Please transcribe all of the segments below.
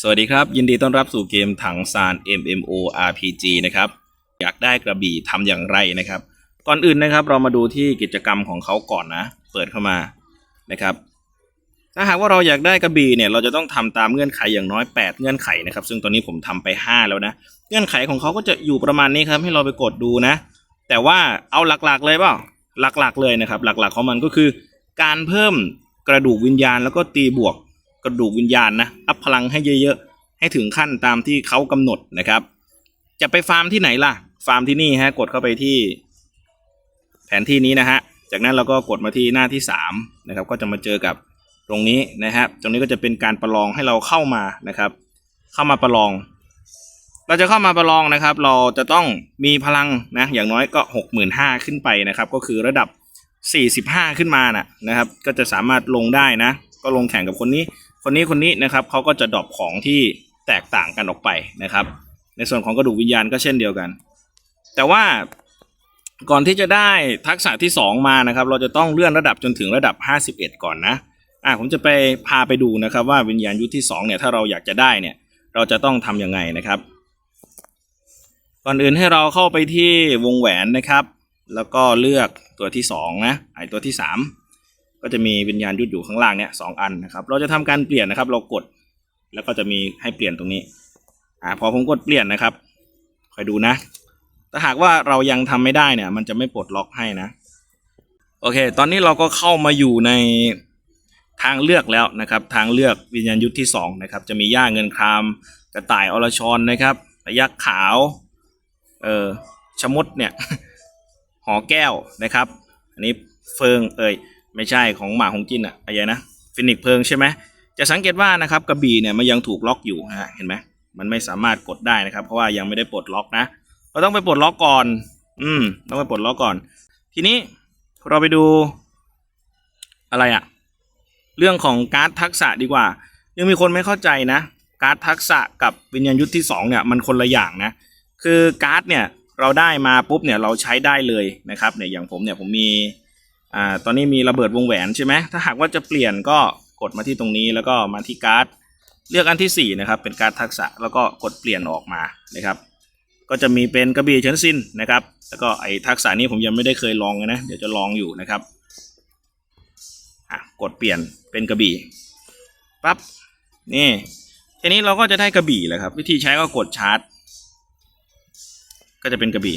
สวัสดีครับ ยินดีต้อนรับสู่เกมถังซาน MMO RPG นะครับอยากได้กระบี่ทำอย่างไรนะครับ ก่อนอื่นนะครับ เรามาดูที่กิจกรรมของเขาก่อนนะ เปิดเข้ามานะครับ ถ้าหากว่าเราอยากได้กระบี่เนี่ย เราจะต้องทำตามเงื่อนไขอย่างน้อย 8 เงื่อนไขนะครับ ซึ่งตอนนี้ผมทำไป 5 แล้วนะ เงื่อนไขของเขาก็จะอยู่ประมาณนี้ครับ ให้เราไปกดดูนะ แต่ว่าเอาหลักๆเลยเปล่าหลักๆเลยนะครับ หลักๆของมันก็คือ การเพิ่มกระดูกวิญญาณแล้วก็ตีบวก กระดูกวิญญาณนะอัพพลังให้เยอะๆ ให้ถึงขั้นตามที่เขากำหนดนะครับ จะไปฟาร์มที่ไหนล่ะ ฟาร์มที่นี่ฮะกดเข้าไปที่แผนที่นี้นะฮะ จากนั้นเราก็กดมาที่หน้าที่สามนะครับ ก็จะมาเจอกับตรงนี้นะครับตรงนี้ก็จะเป็นการประลองให้เราเข้ามานะครับ เข้ามาประลอง เราจะเข้ามาประลองนะครับ เราจะต้องมีพลังนะอย่างน้อยก็หกหมื่นห้าขึ้นไปนะครับ ก็คือระดับสี่สิบห้าขึ้นมานะนะครับ ก็จะสามารถลงได้นะ ก็ลงแข่งกับคนนี้ คนนี้คนนี้นะครับเขาก็จะดรอปของที่แตกต่างกันออกไปนะครับ ในส่วนของกระดูกวิญญาณก็เช่นเดียวกัน แต่ว่าก่อนที่จะได้ทักษะที่ 2 มานะครับ เราจะต้องเลื่อนระดับจนถึงระดับ 51 ก่อนนะอะผมจะไปพาไปดูนะครับว่าวิญญาณยุทธที่2เนี่ยถ้าเราอยากจะได้เนี่ยเราจะต้องทำยังไงนะครับ ก่อนอื่นให้เราเข้าไปที่วงแหวนนะครับ แล้วก็เลือกตัวที่2นะไอตัวที่ 3 ก็จะมีวิญญาณยุทธอยู่ข้างล่างเนี่ยสองอันนะครับ เราจะทำการเปลี่ยนนะครับ เรากด แล้วก็จะมีให้เปลี่ยนตรงนี้ อ่า พอผมกดเปลี่ยนนะครับ คอยดูนะ ถ้าหากว่าเรายังทำไม่ได้เนี่ย มันจะไม่ปลดล็อกให้นะ โอเค ตอนนี้เราก็เข้ามาอยู่ในทางเลือกแล้วนะครับ ทางเลือกวิญญาณยุทธที่สองนะครับ จะมีย่าเงินคราม กระต่ายอรชรนะครับระยักษ์ขาว เออชะมดเนี่ย หอแก้วนะครับ อันนี้เฟิงเอ่ย ไม่ใช่ของหมาของจินอะอะไรนะฟินิกเพลิงใช่ไหมจะสังเกตว่านะครับกระบี่เนี่ยมันยังถูกล็อกอยู่ฮะเห็นไหมมันไม่สามารถกดได้นะครับ เพราะว่ายังไม่ได้ปลดล็อกนะเราต้องไปปลดล็อกก่อน อืม ต้องไปปลดล็อกก่อน ทีนี้เราไปดูอะไรอะเรื่องของการ์ดทักษะดีกว่า ยังมีคนไม่เข้าใจนะการ์ดทักษะกับวิญญาณยุทธที่สองเนี่ยมันคนละอย่างนะคือการ์ดเนี่ยเราได้มาปุ๊บเนี่ยเราใช้ได้เลยนะครับเนี่ยอย่างผมเนี่ยผมมี อ่าตอนนี้มีระเบิดวงแหวนใช่ไหมถ้าหากว่าจะเปลี่ยนก็กดมาที่ตรงนี้แล้วก็มาที่การ์ดเลือกอันที่ 4 นะครับ เป็นการ์ดทักษะแล้วก็กดเปลี่ยนออกมานะครับ ก็จะมีเป็นกระบี่เฉินซินนะครับ แล้วก็ไอ้ทักษะนี้ผมยังไม่ได้เคยลองเลยนะ เดี๋ยวจะลองอยู่นะครับอะกดเปลี่ยนเป็นกระบี่ปั๊บนี่ทีนี้เราก็จะได้กระบี่แล้วครับ วิธีใช้ก็กดชาร์จ ก็จะเป็นกระบี่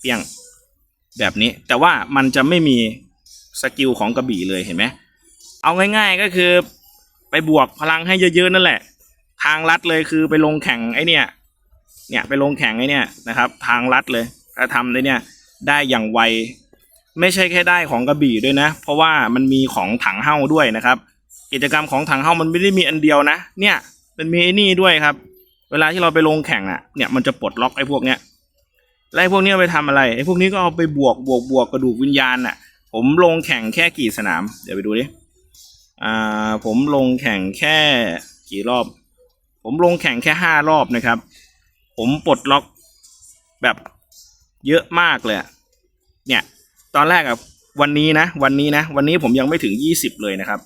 เปี้ยงแบบนี้ แต่ว่ามันจะไม่มี สกิลของกระบี่เลยเห็นไหมเอาง่าย ๆก็คือไปบวกพลังให้เยอะๆนั่นแหละ ทางลัดเลยคือไปลงแข่งไอเนี่ย เนี่ยไปลงแข่งไอเนี่ยนะครับ ทางลัดเลยถ้าทำได้เนี่ยได้อย่างไวไม่ใช่แค่ได้ของกระบี่ด้วยนะ เพราะว่ามันมีของถังเฮ้าด้วยนะครับ กิจกรรมของถังเฮ้ามันไม่ได้มีอันเดียวนะ เนี่ยมันมีไอ้นี่ด้วยครับ เวลาที่เราไปลงแข่งอะเนี่ยมันจะปลดล็อกไอ้พวกเนี้ยแล้วไอ้พวกนี้ไปทำอะไรไอ้พวกนี้ก็เอาไปบวกบวกบวกกระดูกวิญญาณน่ะ ผมลงแข่งแค่กี่สนาม เดี๋ยวไปดูดิ อ่า ผมลงแข่งแค่กี่รอบ ผมลงแข่งแค่ห้ารอบนะครับ ผมปลดล็อกแบบเยอะมากเลย เนี่ย ตอนแรกอะวันนี้นะ วันนี้นะ วันนี้ผมยังไม่ถึงยี่สิบเลยนะครับ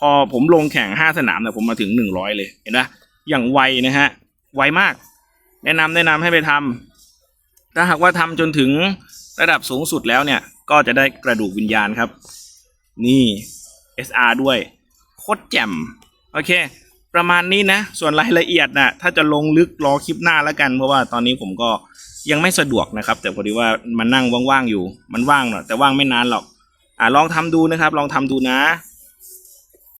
พอผมลงแข่งห้าสนามเนี่ยผมมาถึงหนึ่งร้อยเลย เห็นไหมอย่างไวนะฮะ ไวมาก แนะนำแนะนำให้ไปทำถ้าหากว่าทำจนถึง ระดับสูงสุดแล้วเนี่ย ก็จะได้กระดูกวิญญาณครับ นี่ SR ด้วย โคตรแจ่ม โอเค ประมาณนี้นะ ส่วนรายละเอียดนะถ้าจะลงลึกรอคลิปหน้าแล้วกัน เพราะว่าตอนนี้ผมก็ยังไม่สะดวกนะครับ แต่พอดีว่ามันนั่งว่างๆอยู่ มันว่างเนาะแต่ว่างไม่นานหรอก อ่าลองทำดูนะครับ ลองทำดูนะ